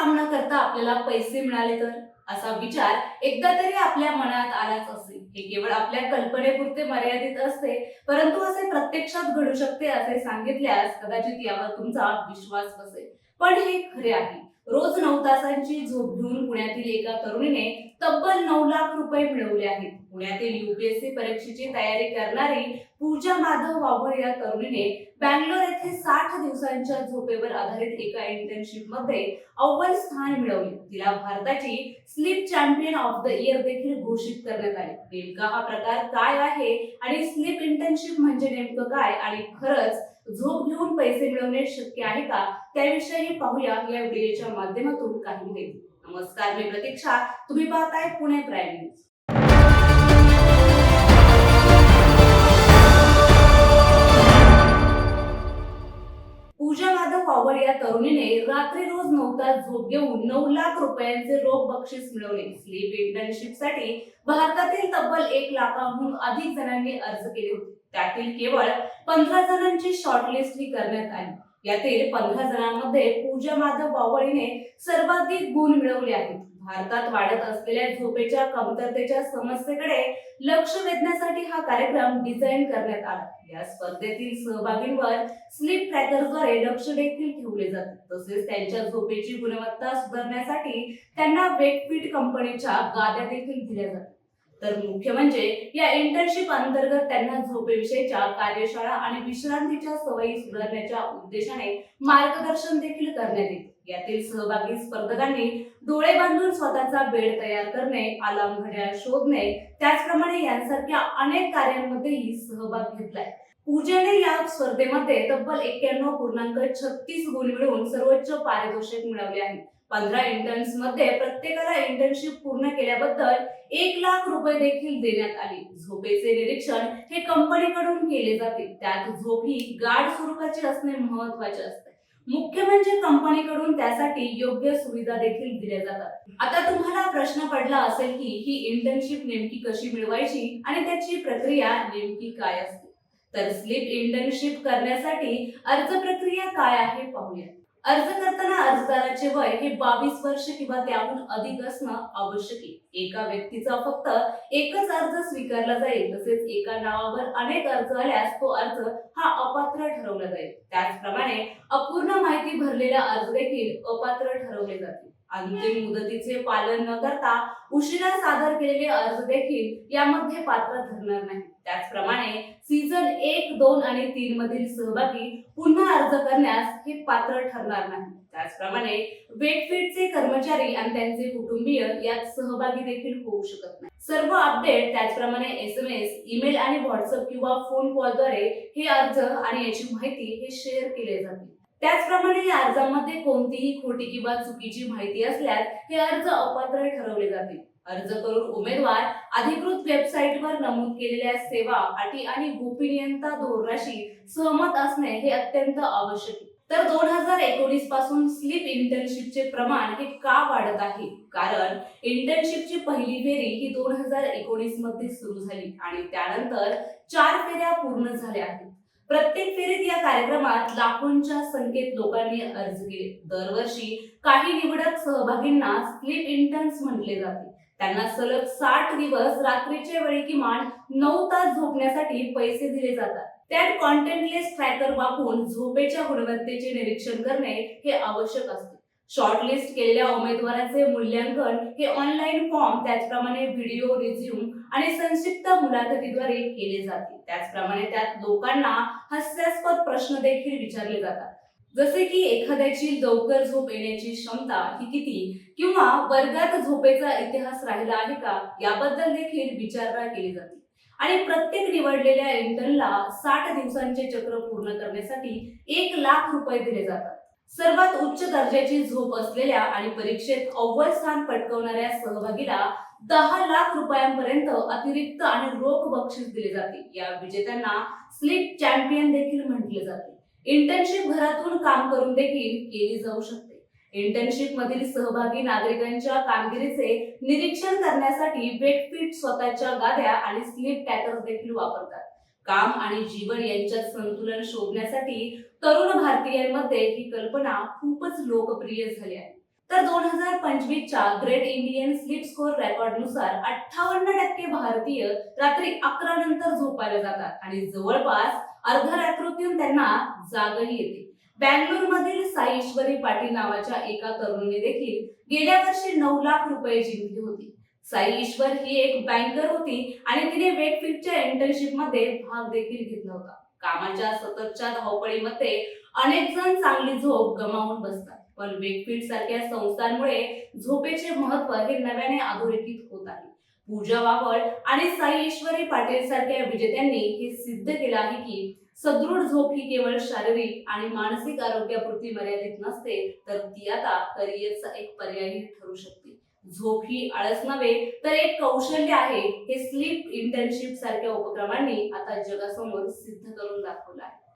काम न करता आपल्याला पैसे मिळाले तर? असा विचार एकदा तरी आपल्या मनात आलाच असेल हे केवळ आपल्या कल्पनेपुरते मर्यादित असते परंतु असे प्रत्यक्षात घडू शकते असे सांगितल्यास कदाचित यावर तुमचा विश्वास बसेल. पण हे खरे आहे. रोज नऊ तासांची झोप घेऊन पुण्यातील एका तरुणीने तब्बल नऊ लाख रुपये मिळवले आहेत. पुण्यातील युपीएससी परीक्षेची तयारी करणारी पूजा माधव वाघोळ या तरुणीने बँगलोर येथे साठ दिवसांच्या झोपेवर आधारित एका इंटर्नशिपमध्ये अव्वल स्थान मिळवले. तिला भारताची sleep champion of the year देखील घोषित करण्यात आले. नेमका हा प्रकार काय आहे आणि स्लीप इंटर्नशिप म्हणजे नेमकं काय आणि खरंच झोप घेऊन पैसे मिळवणे शक्य आहे का? त्याविषयी पाहूया या व्हिडिओच्या माध्यमातून काही माहिती. नमस्कार मी प्रतीक्षा. तुम्ही पाहताय पुणे प्राईम न्यूज. पॉवर या तरुणीने रात्री रोज नऊ तास झोप घेऊन नऊ लाख रुपयांचे रोख बक्षीस मिळवले. स्लीप इंटर्नशिपसाठी भारतातील तब्बल एक लाखाहून अधिक जणांनी अर्ज केले होते. त्यातील केवळ पंधरा जणांची शॉर्टलिस्ट ही करण्यात आली. यातील पंधरा जणांमध्ये पूजा माधव बावळीने सर्वाधिक गुण मिळवले आहेत. भारतात वाढत असलेल्या झोपेच्या कमतरतेच्या समस्येकडे लक्ष वेधण्यासाठी हा कार्यक्रम डिझाईन करण्यात आला. या स्पर्धेतील सहभागींवर स्लीप ट्रॅकरद्वारे लक्ष देखील ठेवले जाते. तसेच त्यांच्या झोपेची गुणवत्ता सुधारण्यासाठी त्यांना वेकफिट कंपनीच्या गाद्या देखील दिल्या जातात. तर मुख्य म्हणजे या इंटर्नशिप अंतर्गत त्यांना झोपेविषयीच्या कार्यशाळा आणि विश्रांतीच्या सवयी सुधारण्याच्या उद्देशाने मार्गदर्शन देखील करण्यात येते. यातील सहभागी स्पर्धकांनी डोळे बांधून स्वतःचा बेड तयार करणे आलाम घड्याळ शोधणे त्याचप्रमाणे यांसारख्या अनेक कार्यांमध्येही सहभाग घेतलाय. पूजेने या स्पर्धेमध्ये तब्बल एक्क्याण्णव पूर्णांक छत्तीस गुण मिळवून सर्वोच्च पारितोषिक मिळवले आहे. पंधरा इंटर्न्समध्ये प्रत्येकाला इंटर्नशिप पूर्ण केल्याबद्दल एक लाख रुपये देखील देण्यात आले. झोपेचे निरीक्षण हे कंपनीकडून केले जाते. त्यात झोप ही गाढ स्वरूपाची असणे महत्त्वाचे असते. मुख्य म्हणजे कंपनीकडून त्यासाठी योग्य सुविधा देखील दिल्या जातात. आता तुम्हाला प्रश्न पडला असेल की ही इंटर्नशिप नेमकी कशी मिळवायची आणि त्याची प्रक्रिया नेमकी काय असते? तर स्लीप इंटर्नशिप करण्यासाठी अर्ज प्रक्रिया काय आहे पाहूया. अर्ज करताना अर्जदाराचे वय हे बावीस वर्ष किंवा त्याहून अधिक असणं आवश्यक आहे. एका व्यक्तीचा फक्त एकच अर्ज स्वीकारला जाईल तसेच एका नावावर अनेक अर्ज आल्यास तो अर्ज हा अपात्र ठरवला जाईल. त्याचप्रमाणे अपूर्ण माहिती भरलेला अर्ज देखील अपात्र ठरवले जातील. अंतिम मुदतीचे पालन न करता उशिरा सादर केलेले अर्ज देखील यामध्ये पात्र ठरणार नाही त्याचप्रमाणे सीझन एक दोन आणि तीन मधील सहभागी पुन्हा अर्ज करण्यास हे पात्र ठरणार नाही. त्याचप्रमाणे वेटफिटचे कर्मचारी आणि त्यांचे कुटुंबीय यात सहभागी देखील होऊ शकत नाही. सर्व अपडेट त्याचप्रमाणे एस एम एस ईमेल आणि व्हॉट्सअप किंवा फोन कॉलद्वारे हे अर्ज आणि याची माहिती हे शेअर केले जाते त्याचप्रमाणे या अर्जामध्ये कोणतीही खोटी किंवा चुकीची माहिती असल्यास हे अर्ज अपात्र ठरवले जातील अर्ज करून उमेदवार अधिकृत वेबसाईटवर नमूद केलेल्या सेवा अटी आणि गोपनीयता धोरणाशी सहमत असणे हे अत्यंत आवश्यक तर दोन हजार एकोणीसपासून स्लीप इंटर्नशिपचे प्रमाण हे का वाढत आहे? कारण इंटर्नशिपची पहिली फेरी ही दोन हजार एकोणीसमध्ये सुरू झाली आणि त्यानंतर चार फेऱ्या पूर्ण झाल्या आहेत. प्रत्येक फेरीत या कार्यक्रमात लाखोंच्या संख्येत लोकांनी अर्ज केले. दरवर्षी काही निवडक सहभागींना स्लीप इंटर्न्स म्हटले जाते. त्यांना सलग साठ दिवस रात्रीच्या वेळी किमान नऊ तास झोपण्यासाठी पैसे दिले जातात. त्यात कॉन्टेंटलेस ट्रॅकर वापरून झोपेच्या गुणवत्तेचे निरीक्षण करणे हे आवश्यक असते. शॉर्टलिस्ट केलेल्या उमेदवारांचे मूल्यांकन हे ऑनलाईन फॉर्म त्याचप्रमाणे व्हिडिओ रिझ्यूम आणि संक्षिप्त मुलाखतीद्वारे केले जाते. त्याचप्रमाणे त्यात लोकांना हास्यास्पद प्रश्न देखील विचारले जातात. जसे की एखाद्याची लवकर झोप येण्याची क्षमता ही किती किंवा वर्गात झोपेचा इतिहास राहिला आहे का याबद्दल देखील विचारणा केली जाते. आणि प्रत्येक निवडलेल्या इंटर्नला साठ दिवसांचे चक्र पूर्ण करण्यासाठी एक लाख रुपये दिले जातात. सर्वात उच्च दर्जाची झोप असलेल्या आणि परीक्षेत अव्वल स्थान पटकवणाऱ्या सहभागीला दहा लाख रुपयांपर्यंत अतिरिक्त आणि रोख बक्षीस दिले जाते. या विजेत्यांना स्लीप चॅम्पियन देखील म्हटले जाते. इंटर्नशिप घरातून काम करून देखील केली जाऊ शकते. इंटर्नशिप मधील सहभागी नागरिकांच्या कामगिरीचे निरीक्षण करण्यासाठी वेटफिट स्वतःच्या गाद्या आणि स्लीप टॅकर्स देखील वापरतात. काम आणि जीवन यांच्यात संतुलन शोधण्यासाठी तरुण भारतीयांमध्ये ही कल्पना खूपच लोकप्रिय झाली आहे. तर दोन हजार पंचवीसच्या ग्रेट इंडियन स्लीप स्कोर रेकॉर्डनुसार अठ्ठावन्न टक्के भारतीय रात्री अकरा नंतर झोपायला जातात आणि जवळपास अर्ध्या रात्रीतून त्यांना जागही येते. बँगलोर मधील साईश्वरी पाटील नावाच्या एका तरुणीने देखील गेल्या वर्षी नऊ लाख रुपये जिंकली होती. साई ईश्वर ही एक बँकर होती आणि तिने वेकफिटच्या इंटर्नशिपमध्ये भाग देखील घेतला होता. कामाच्या सततच्या धावपळीमध्ये अनेक जण चांगली झोप गमावून बसतात. पण वेकफिट सारख्या संस्थांमुळे झोपेचे महत्त्व हे नव्याने अधोरेखित होत आहे. पूजा वावळ आणि साई ईश्वरी पाटील सारख्या विजेत्यांनी हे सिद्ध केलं आहे की सदृढ झोप ही केवळ शारीरिक आणि मानसिक आरोग्यापुरती मर्यादित नसते तर ती आता करिअरचा एक पर्यायही ठरू शकते. झोप ही आळस नव्हे तर एक कौशल्य आहे हे स्लीप इंटर्नशिप सारख्या उपक्रमांनी आता जगासमोर सिद्ध करून दाखवलं आहे.